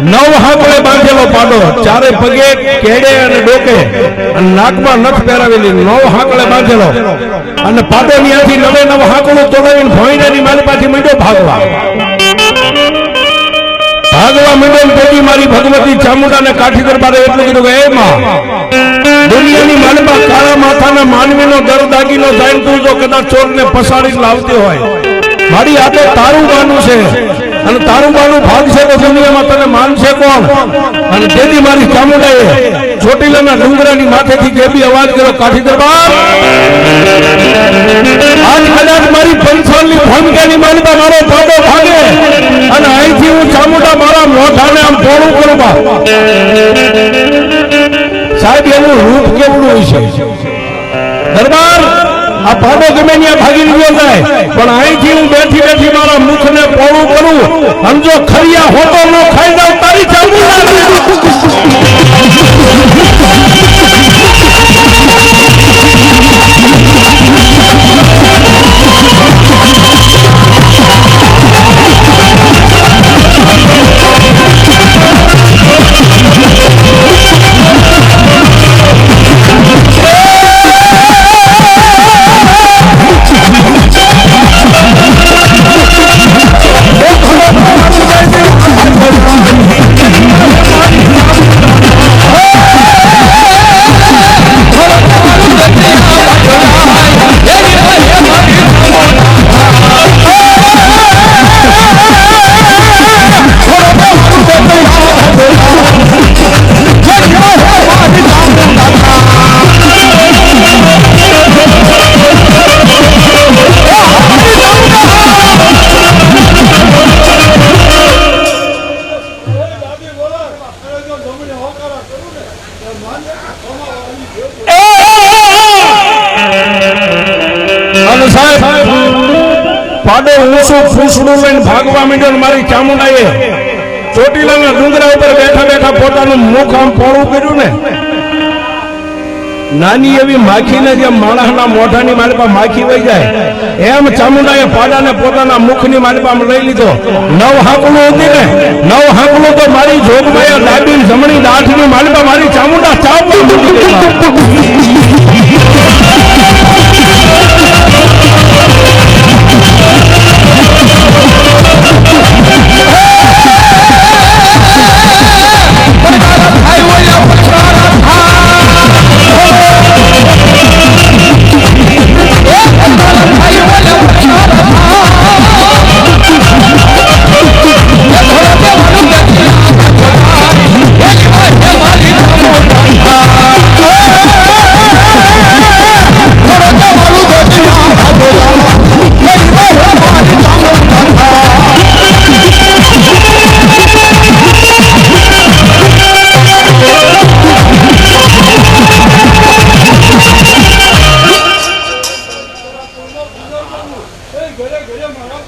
નવ હાથે બાંધેલો પાડો. ચારે પગે કેડે અને ડોકે. નાકમાં નખ પહેરાવેલી, નવ હાકડે બાંધેલો. અને પાડો ત્યાંથી નવે નવ હાકડું તોડાવીને ભોંયડાની મારી પાસે મીંડો ભાગવા. ભાગવા મીંડો પેટી મારી ભગવતી ચામુંડાને કાઠી દરબારે એટલું કીધું કે, એ માં, દુનિયાની માલમાં કાળા માથાના માનવીનો દર દાગીનો જાય તું જો કદાચ ચોરને પસાડી લાવતી હોય. મારી આ તો તારું માનું છે. અને તારું મારું ભાગ છે તો દુનિયામાં તને માનશે કોણ? અને તેથી મારી ચામુંડાએ ચોટીલાના ડુંગરાની માથેથી જે બી અવાજ કર્યો, કાઠી દરબાર. આજ કદાચ મારી પંચાલની ભૂમિકાની માલિકા મારો પાડો ભાગે અને અહીંથી હું ચામુંડા મારા મોઢાને આમ પોણું કરું સાહેબ એનું રૂપ કેવડું હોય છે? દરબાર પાડો ગમે ત્યાં ભાગી ગયો જાય પણ અહીંથી હું બેઠી બેઠી મારા મુખને પોળું કરું. અને જો ખરિયા હોતો ન ખાઈ જાઉં, તારી ચામુંડા અને સાહેબ પાડો ઊંચું ફૂસડું લઈને ભાગવા માંડ્યો ને મારી ચામુંડાએ. ચોટીલાના ડુંગરા ઉપર બેઠા બેઠા પોતાનું મુખ આમ પોળું કર્યું ને. નાની એવી માખીને જેમ માણસના મોઢાની માલિકા માખી વહી જાય, એમ ચામુંડાએ પાડાને પોતાના મુખની માલિપામાં લઈ લીધો. નવ હાંકલું હતી ને, નવ હાંકલું તો મારી જોગભાઈ ડાબી જમણી દાઠની માલિકા મારી ચામુંડા ચાવવા માંડી ઘરે ઘરે મારા